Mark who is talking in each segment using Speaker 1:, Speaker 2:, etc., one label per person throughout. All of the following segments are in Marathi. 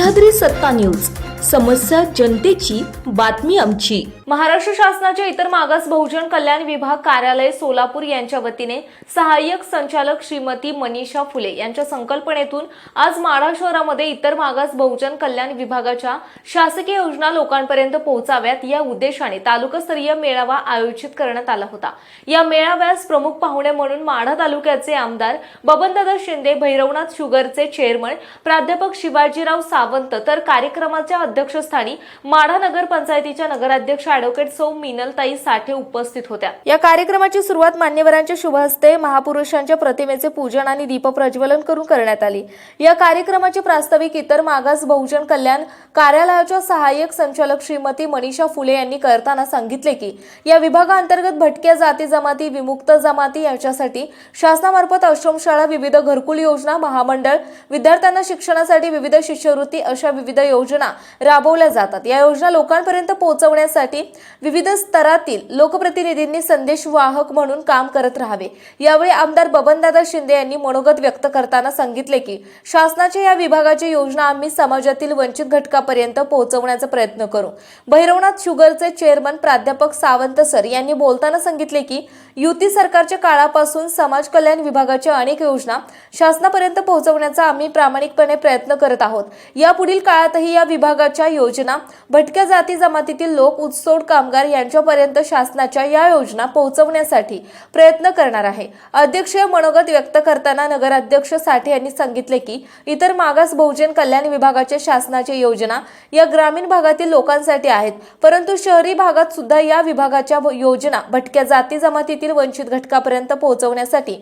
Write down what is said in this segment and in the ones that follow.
Speaker 1: सह्याद्री सत्ता न्यूज. समस्या जनतेची बातमी आमची.
Speaker 2: महाराष्ट्र शासनाच्या इतर मागास बहुजन कल्याण विभाग कार्यालय सोलापूर यांच्या वतीने सहाय्यक संचालक श्रीमती मनीषा फुले यांच्या संकल्पनेतून आज माढा शहरामध्ये इतर मागास बहुजन कल्याण विभागाच्या शासकीय योजना लोकांपर्यंत पोहोचाव्यात या उद्देशाने तालुकास्तरीय मेळावा आयोजित करण्यात आला होता. या मेळाव्यास प्रमुख पाहुणे म्हणून माढा तालुक्याचे आमदार बबनदादा शिंदे भैरवनाथ शुगरचे चेअरमन प्राध्यापक शिवाजीराव सावंत तर कार्यक्रमाच्या अध्यक्षस्थानी माढा नगर पंचायतीच्या नगराध्यक्ष ऍडव्होकेट सौ मिनलताई साठे उपस्थित होत्या. या कार्यक्रमाची सुरुवात मान्यवरांच्या शुभ हस्ते महापुरुषांच्या प्रतिमेचे पूजन आणि दीपप्रज्वलन करून करण्यात आली. या कार्यक्रमाचे प्रास्ताविक इतर मागास बहुजन कल्याण कार्यालयाच्या सहाय्यक संचालक श्रीमती मनीषा फुले यांनी करताना सांगितले की या विभागाअंतर्गत भटक्या जाती जमाती विमुक्त जमाती यांच्यासाठी शासनामार्फत आश्रमशाळा विविध घरकुल योजना महामंडळ विद्यार्थ्यांना शिक्षणासाठी विविध शिष्यवृत्ती अशा विविध योजना राबवल्या जातात. या योजना लोकांपर्यंत पोहोचवण्यासाठी विविध स्तरातील लोकप्रतिनिधींनी संदेश वाहक म्हणून काम करत राहावे. यावेळी आमदार बबनदादा शिंदे यांनी मनोगत व्यक्त करताना सांगितले की शासनाच्या या विभागाची योजना आम्ही समाजातील वंचित घटकापर्यंत पोहोचवण्याचा प्रयत्न करू. भैरवनाथ शुगरचे चेअरमन प्राध्यापक सावंत सर यांनी बोलताना सांगितले की युती सरकारच्या काळापासून समाज कल्याण विभागाच्या अनेक योजना शासनापर्यंत पोहोचवण्याचा आम्ही प्रामाणिकपणे प्रयत्न करत आहोत. यापुढील काळातही या विभागाच्या योजना भटक्या जाती जमातीतील लोक उत्सोड कामगार यांच्यापर्यंत शासनाच्या या योजना पोहोचवण्यासाठी प्रयत्न करणार आहे. अध्यक्षीय मनोगत व्यक्त करताना नगराध्यक्ष साठे यांनी सांगितले की इतर मागास बहुजन कल्याण विभागाच्या शासनाच्या योजना या ग्रामीण भागातील लोकांसाठी आहेत. परंतु शहरी भागात सुद्धा या विभागाच्या योजना भटक्या जाती जमातीतील वंचित घटकापर्यंत पोहोचवण्यासाठी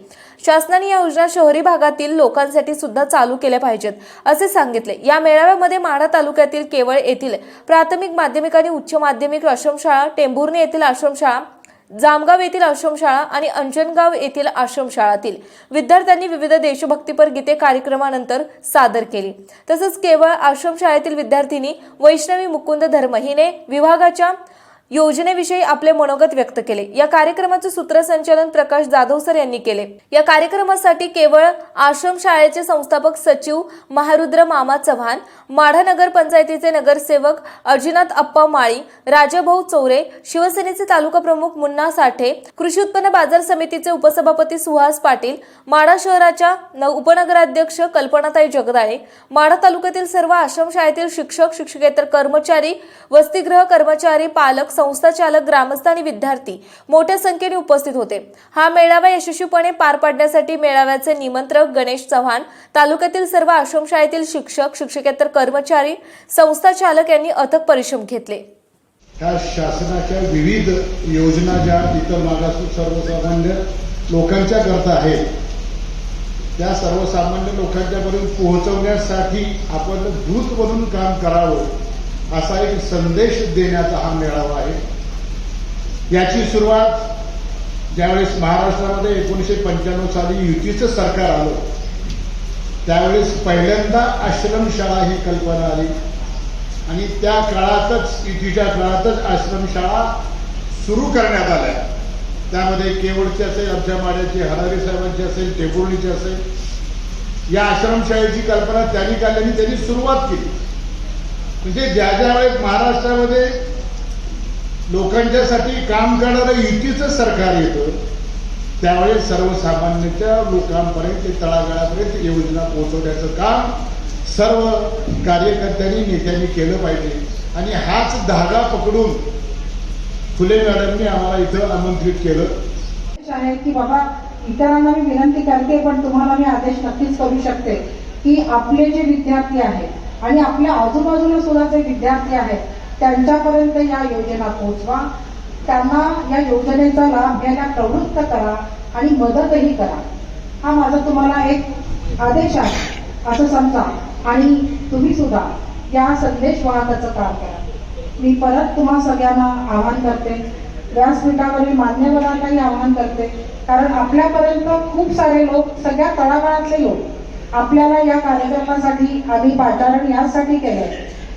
Speaker 2: शासनाने या योजना शहरी भागातील लोकांसाठी सुद्धा चालू केल्या पाहिजेत असे सांगितले. या मेळाव्यामध्ये माढा तालुक्यातील केवळ येथील प्राथमिक माध्यमिक आणि उच्च माध्यमिक आश्रमशाळा टेंभुर्णी येथील आश्रमशाळा जामगाव येथील आश्रमशाळा आणि अंजनगाव येथील आश्रमशाळातील विद्यार्थ्यांनी विविध देशभक्तीपर गीते कार्यक्रमानंतर सादर केली. तसंच केवळ आश्रमशाळेतील विद्यार्थ्यांनी वैष्णवी मुकुंद धर्म हिने विभागाच्या योजनेविषयी आपले मनोगत व्यक्त केले. या कार्यक्रमाचे सूत्रसंचालन प्रकाश जाधव सर यांनी केले. या कार्यक्रमासाठी केवळ आश्रम शाळेचे संस्थापक सचिव महारुद्र मामा चव्हाण माढा नगर पंचायतीचे नगरसेवक अजिनाथ अप्पा माळी राजाभाऊ चौरे शिवसेनेचे तालुका प्रमुख मुन्ना साठे कृषी उत्पन्न बाजार समितीचे उपसभापती सुहास पाटील माढा शहराच्या न- उपनगराध्यक्ष कल्पनाताई जगदाळे माढा तालुक्यातील सर्व आश्रमशाळेतील शिक्षक शिक्षकेतर कर्मचारी वसतिगृह कर्मचारी पालक संस्था चालक ग्रामस्थ आणि विद्यार्थी मोठ्या संख्येने उपस्थित होते. हा मेळावा यशस्वीपणे पार पाडण्यासाठी मेळाव्याचे निमंत्रक गणेश चव्हाण तालुक्यातील सर्व आश्रमशाळेतील शिक्षक शिक्षकेतर कर्मचारी संस्था चालक यांनी अथक परिश्रम घेतले.
Speaker 3: ह्या शासनाच्या विविध योजना ज्या इतर मागास सर्वसामान्य लोकांच्या करता आहेत त्या सर्वसामान्य लोकांच्यापर्यंत पोहोचवण्यासाठी आपण दूत बनून काम करावं असा एक संदेश देण्याचा हा मेळावा आहे. याची सुरुवात ज्यावेळेस महाराष्ट्रामध्ये एकोणीसशे पंच्याण्णव साली युतीचं सरकार आलं त्यावेळेस पहिल्यांदा आश्रमशाळा ही कल्पना आली. आणि त्या काळातच युतीच्या काळातच आश्रमशाळा सुरू करण्यात आल्या. त्यामध्ये केवळची असेल आमच्या माड्याचे हरारी साहेबांची असेल टेपुर्णीची असेल. या आश्रमशाळेची कल्पना त्यांनी काढली आणि त्यांनी सुरुवात केली. म्हणजे ज्या ज्या वेळेस महाराष्ट्रामध्ये लोकांच्यासाठी काम करणारं युतीचं सरकार येतं त्यावेळेस सर्वसामान्यांच्या लोकांपर्यंत ते तळागाळापर्यंत योजना पोहोचवण्याचं काम सर्व कार्यकर्त्यांनी नेत्यांनी केलं पाहिजे. आणि हाच धागा पकडून फुले मॅडमनी आम्हाला इथं आमंत्रित केलं.
Speaker 4: आहे की बाबा इतरांना मी विनंती करते पण तुम्हाला मी आदेश नक्कीच करू शकते की आपले जे विद्यार्थी आहेत आणि आपल्या आजूबाजूला सुद्धा जे विद्यार्थी आहेत त्यांच्यापर्यंत या योजना पोहोचवा. त्यांना या योजनेचा लाभ घ्यायला प्रवृत्त करा आणि मदतही करा. हा माझा तुम्हाला एक आदेश आहे असं समजा. आणि तुम्ही सुद्धा या संदेश वाहकाचं काम करा. मी परत तुम्हा सगळ्यांना आवाहन करते. व्यासपीठावरील मान्यवरांनाही आवाहन करते. कारण आपल्यापर्यंत खूप सारे लोक सगळ्या तळागाळातले लोक आपल्याला या कार्यक्रमासाठी आम्ही पाचारण यासाठी केलं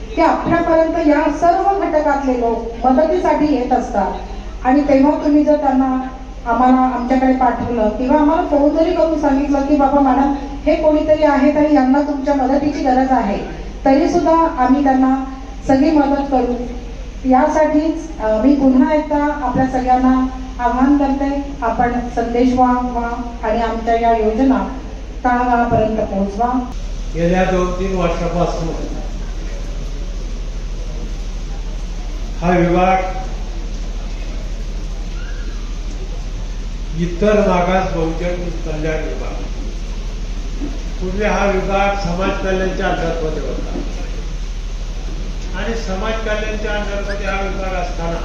Speaker 4: की आपल्यापर्यंत या सर्व घटकातले लोक मदतीसाठी येत असतात. आणि तेव्हा तुम्ही जर त्यांना आम्हाला आमच्याकडे पाठवलं किंवा आम्हाला फोन जरी करून सांगितलं की बाबा मॅडम हे कोणीतरी आहेत आणि यांना तुमच्या मदतीची गरज आहे. तरी सुद्धा आम्ही त्यांना सगळी मदत करू. यासाठीच मी पुन्हा एकदा आपल्या सगळ्यांना आवाहन करते. आपण संदेश व्हा आणि आमच्या या योजना तळागाळापर्यंत पोहोचवा.
Speaker 5: गेल्या दोन तीन वर्षापासून हा विभाग इतर मागास बहुजन कल्याण विभाग. पूर्वी हा विभाग समाज कल्याणच्या अंतर्गत होता. आणि समाज कल्याणच्या अंतर्गत हा विभाग असताना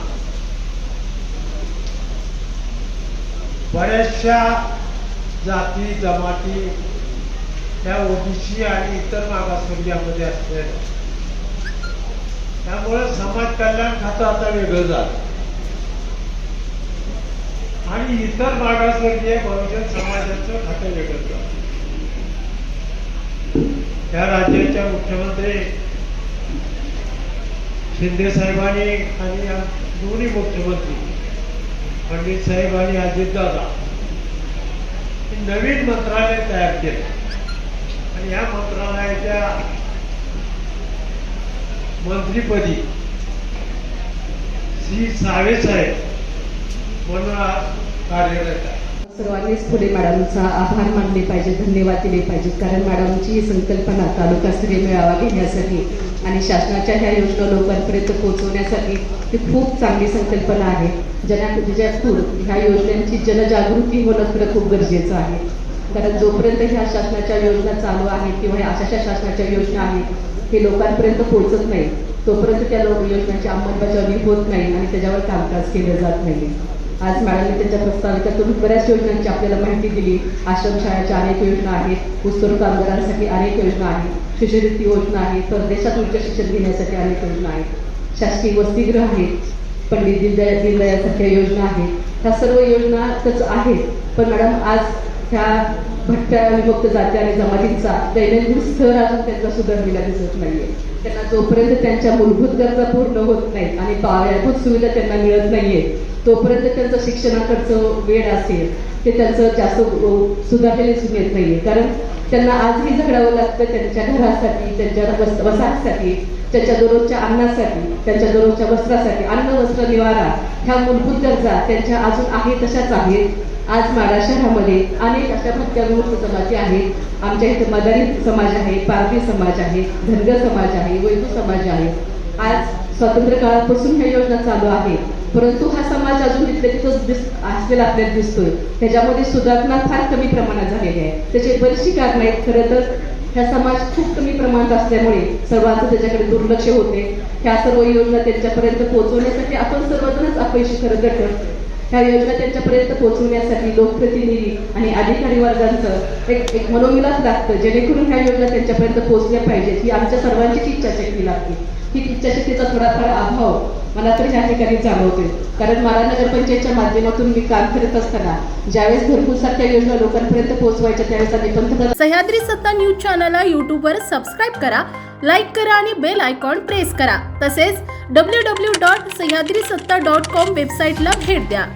Speaker 5: बऱ्याचशा जाती जमाती ह्या ओबीसी आणि इतर मागासवर्गीयामध्ये असते. त्यामुळे समाज कल्याण खातं आता वेगळं झालं. आणि इतर मागासवर्गीय बहुजन समाजाचं खातं वेगळं झालं. त्या राज्याच्या मुख्यमंत्री शिंदे साहेबांनी आणि दोन्ही मुख्यमंत्री पंडित साहेब आणि अजितदादा नवीन मंत्रालय तयार केलं. आणि या मंत्रालयाच्या मंत्रीपदी श्री सावे साहेब म्हणून कार्यरत आहे.
Speaker 6: सर्वांनीच फुले मॅडमचा आभार मानले पाहिजे धन्यवाद दिले पाहिजेत कारण मॅडमची ही संकल्पना तालुकास्तरीय मेळावा घेण्यासाठी आणि शासनाच्या ह्या योजना लोकांपर्यंत पोहोचवण्यासाठी ती खूप चांगली संकल्पना आहे. ज्या ज्यातून ह्या योजनांची जनजागृती होणं खरं खूप गरजेचं आहे. कारण जोपर्यंत ह्या शासनाच्या योजना चालू आहेत किंवा ह्या अशाशा शासनाच्या योजना आहेत हे लोकांपर्यंत पोहोचत नाही. तोपर्यंत त्या लोक योजनांची अंमलबजावणी होत नाही आणि त्याच्यावर कामकाज केलं जात नाही. आज मॅडमने त्यांच्या प्रस्ताविकातून बऱ्याच योजनांची आपल्याला माहिती दिली. आश्रमशाळाच्या अनेक योजना आहेत. ऊसतोड कामगारांसाठी अनेक योजना आहेत. शिष्यवृत्ती योजना आहे परदेशात उच्च शिक्षण घेण्यासाठी अनेक योजना आहेत. शासकीय वसतिगृह आहेत. पंडित दीनदयाळ दीनदयासारख्या योजना आहेत. ह्या सर्व योजना तच आहेत. पण मॅडम आज ह्या भटक्या विभक्त जाती आणि जमातींचा दैनंदिन स्तर अजून त्यांचा सुधारलेला दिसत नाहीये. त्यांना जोपर्यंत त्यांच्या मूलभूत गरजा पूर्ण होत नाहीत आणि पायाभूत सुविधा त्यांना मिळत नाहीये तोपर्यंत त्यांचं शिक्षणाकडचं वेळ असेल ते त्यांचं जास्त अ, सुधारलेले दिसून येत नाहीये. कारण त्यांना आजही झगडावं लागतं त्यांच्या घरासाठी त्यांच्या वस वसाहतीसाठी त्यांच्या दररोजच्या अन्नासाठी त्यांच्या दररोजच्या वस्त्रासाठी अन्न वस्त्र निवारा ह्या मूलभूत गरजा त्यांच्या अजून आहे तशाच आहेत. आज माडा शहरामध्ये अनेक अशा भटक्या विमुक्त जमाती आहेत. आमच्या इथे मदारी समाज आहे पारधी समाज आहे धनगर समाज आहे वैभू समाज आहे. आज स्वातंत्र्य काळापासून ह्या योजना चालू आहेत परंतु हा समाज अजून तिथल्या तिथंच दिस असलेला आपल्याला दिसतोय. त्याच्यामध्ये सुधारणा फार कमी प्रमाणात झालेली आहे. त्याचे बरीचशी कारणं आहेत. खरं तर ह्या समाज खूप कमी प्रमाणात असल्यामुळे सर्वांचं त्याच्याकडे दुर्लक्ष होते. ह्या सर्व योजना त्यांच्यापर्यंत पोहोचवण्यासाठी आपण सर्वजणच अपयशी खरं घटक ह्या योजना त्यांच्यापर्यंत पोहोचवण्यासाठी लोकप्रतिनिधी आणि अधिकारी वर्गांचं एक एक मनोमिलात लागतं जेणेकरून ह्या योजना त्यांच्यापर्यंत पोहोचल्या पाहिजेत. ही आमच्या सर्वांचीच इच्छाशक्ती लागते. ही इच्छाशक्तीचा थोडाफार अभाव मला तरी ह्या ठिकाणी जाणवतोय. कारण मारा नगरपंचायतच्या माध्यमातून मी काम करत असताना ज्यावेळेस भरपूर सारख्या योजना लोकांपर्यंत पोहोचवायच्या त्यावेळेस आम्ही पंतप्रधान
Speaker 1: सह्याद्री सत्ता न्यूज चॅनलला यूट्यूबवर सबस्क्राईब करा लाईक करा आणि बेल आयकॉन प्रेस करा. तसेच डब्ल्यू डब्ल्यू डॉट सह्याद्री सत्ता डॉट कॉम वेबसाईटला भेट द्या.